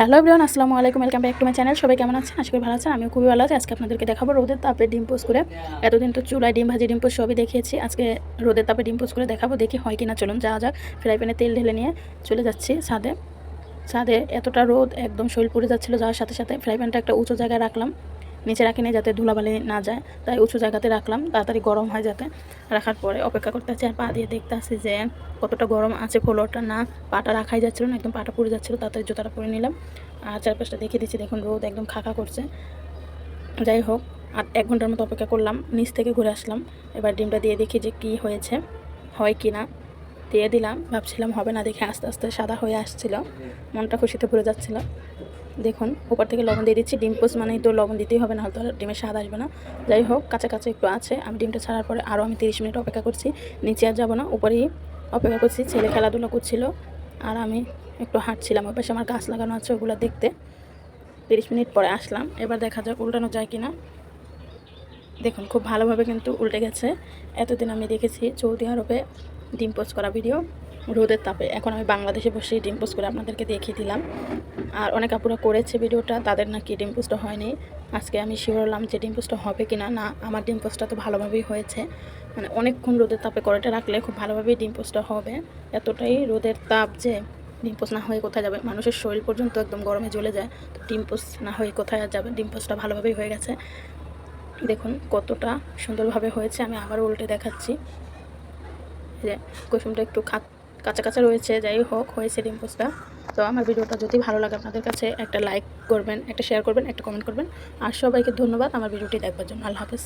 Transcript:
Hello everyone, আসসালামু আলাইকুম, welcome back to my channel. সবাই কেমন আছেন? আজকে ভালো আছেন। আমিও খুবই ভালো আছি। আজকে আপনাদেরকে দেখাবো রোদের তাপে ডিম পোস্ট করে। এতদিন তো চুলায় ডিম ভাজি, ডিম পোস্ট সবই দেখিয়েছি। আজকে রোদের তাপে ডিম পোস্ট করে দেখাবো, দেখি হয় কিনা। চলুন, যাওয়া যাক। ফ্রাই প্যানে তেল ঢেলে নিয়ে চলে যাচ্ছি ছাদে। ছাদে এতটা রোদ, একদম শরীর পড়ে যাচ্ছিল, যাওয়ার সাথে সাথে ফ্রাই প্যানটা একটা উঁচু জায়গায় রাখলাম। নিচে রাখিনি যাতে ধুলাবালি না যায়। তাই উঁচু জায়গাতে রাখলাম, তাড়াতাড়ি গরম হয় যাতে। রাখার পরে অপেক্ষা করতে আছি আর পা দিয়ে দেখতে আসি যে কতটা গরম আছে, ফ্লোরটা না, পাটা রাখাই যাচ্ছিল না, একদম পাটা পুড়ে যাচ্ছিল, তাড়াতাড়ি জুতাটা পরে নিলাম। আর চারপাশটা দেখিয়ে দিচ্ছি, দেখুন রোদ একদম খাকা করছে। যাই হোক, আর এক ঘণ্টার মতো অপেক্ষা করলাম, নিচ থেকে ঘুরে আসলাম। এবার ডিমটা দিয়ে দেখি যে কী হয়েছে, হয় কি না। দিয়ে দিলাম, ভাবছিলাম হবে না, দেখে আস্তে আস্তে সাদা হয়ে আসছিল। মনটা খুশিতে ভরে যাচ্ছিল। দেখুন, উপর থেকে লবণ দিয়ে দিচ্ছি। ডিম পোস্ট মানে তো লবণ দিতেই হবে না হয়তো ডিমের স্বাদ আসবে না। যাই হোক কাছে কাছে একটু আছে। আমি ডিমটা ছাড়ার পরে আরও আমি তিরিশ মিনিট অপেক্ষা করছি। নিচে আর যাব না, উপরেই অপেক্ষা করছি। ছেলে খেলাধুলা করছিল, আর আমি একটু হাঁটছিলাম। ওই পাশে আমার গাছ লাগানো আছে ওগুলো দেখতে। তিরিশ মিনিট পরে আসলাম। এবার দেখা যাক উল্টানো যায় কিনা দেখুন, খুব ভালোভাবে কিন্তু উল্টে গেছে। এতদিন আমি দেখেছি সৌদি আরবে ডিম পোস্ট করা ভিডিও। রোদের তাপে। এখন আমি বাংলাদেশে বসে ডিম পোস্ট করে আপনাদেরকে দেখিয়ে দিলাম। আর অনেক আপুরা করেছে ভিডিওটা, তাদের নাকি ডিম পোস্টটা হয়নি। আজকে আমি শিওর হলাম যে ডিম পোস্টটা হবে কি না না আমার ডিম পোস্টটা তো ভালোভাবেই হয়েছে। মানে অনেকক্ষণ রোদের তাপে কড়াইটা রাখলে খুব ভালোভাবেই ডিম পোস্টটা হবে। এতটাই রোদের তাপ যে ডিম পোস্ট না হয়ে কোথায় যাবে? মানুষের শরীর পর্যন্ত একদম গরমে জ্বলে যায়। তো ডিম পোস্ট না হয়ে কোথায় আর যাবে? ডিম পোস্টটা ভালোভাবেই হয়ে গেছে। দেখুন কতটা সুন্দরভাবে হয়েছে। আমি আবার উল্টে দেখাচ্ছি। যে, কুসুমটা একটু খা কাঁচা কাঁচা রয়েছে, যাই হোক, হয়েছে ডিম্পোসটা তো আমার ভিডিওটা যদি ভালো লাগে আপনাদের কাছে, একটা লাইক করবেন, একটা শেয়ার করবেন, একটা কমেন্ট করবেন। আর সবাইকে ধন্যবাদ আমার ভিডিওটি দেখবার জন্য। আল্লাহ হাফেজ।